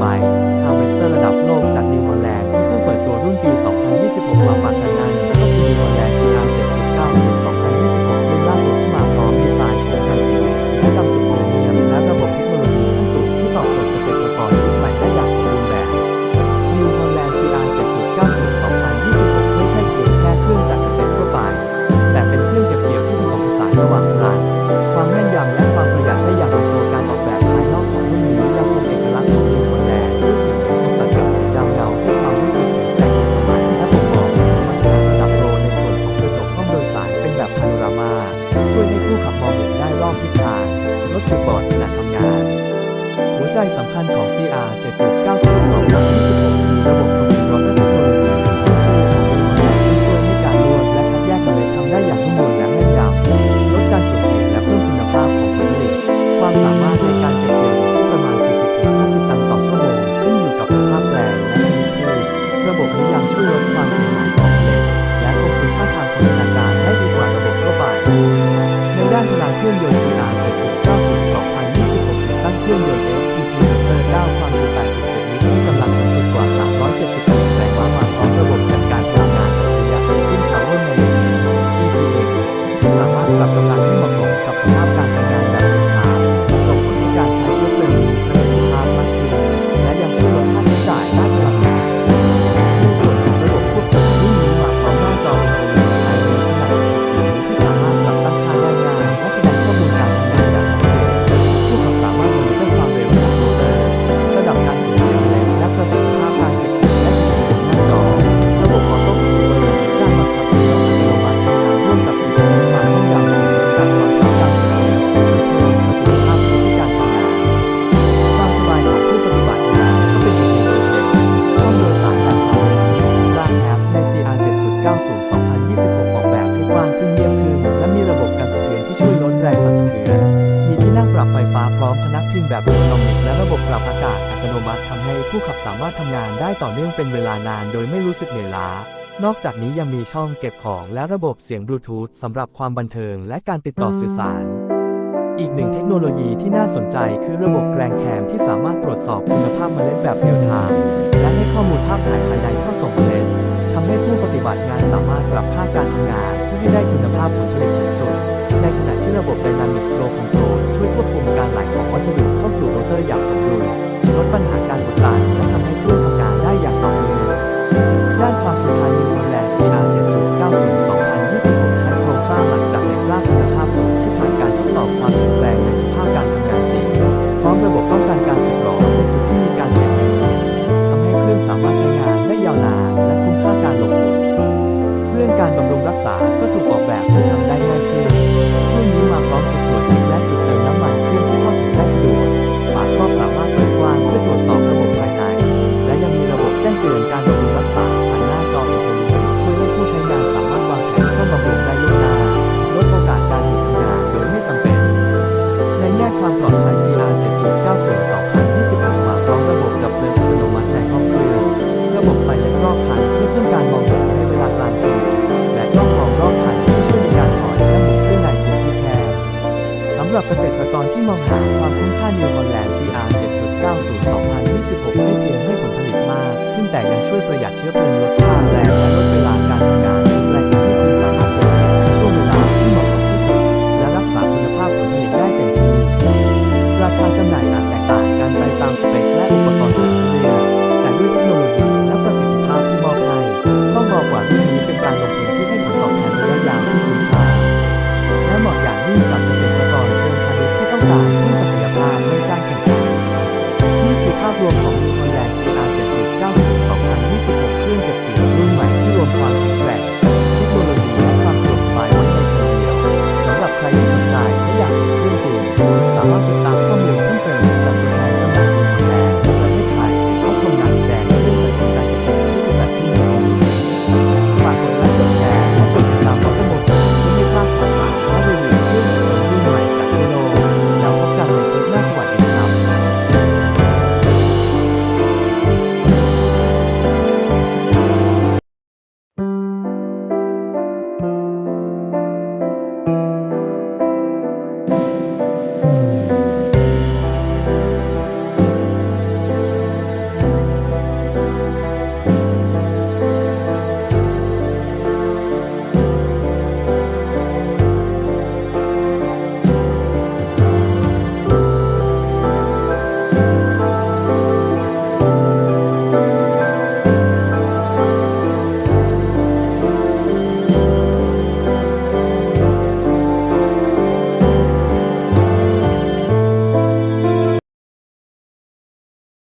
Bài จุดบอดขณะทำงาน หัวใจสำคัญของ CR 7.902 กับ26คือระบบ ระบบปรับอากาศอัตโนมัติทำให้ผู้ขับสามารถทำงานได้ต่อเนื่องเป็นเวลานานโดยไม่รู้สึกเหนื่อยล้า นอกจากนี้ยังมีช่องเก็บของและระบบเสียงบลูทูธสำหรับความบันเทิงและการติดต่อสื่อสารอีกหนึ่งเทคโนโลยีที่น่าสนใจคือระบบแกลนแคมที่สามารถตรวจสอบคุณภาพมาเมล็ดแบบเรียลไทม์และให้ข้อมูลภาพถ่ายภายในเข้าส่งเมล็ดทำให้ผู้ปฏิบัติงานสามารถปรับค่าการทำงานเพื่อให้ได้คุณภาพผลผลิตสูงสุด ในขณะที่ระบบไดนามิกโฟลคอนโทรลช่วยควบคุมการไหลของวัสดุเข้าสู่โรเตอร์อย่างสมดุลลดปัญหาการบดตันและทำให้เครื่องทำงานได้อย่าง แต่ยังช่วยประหยัดเชื้อเพลิงลด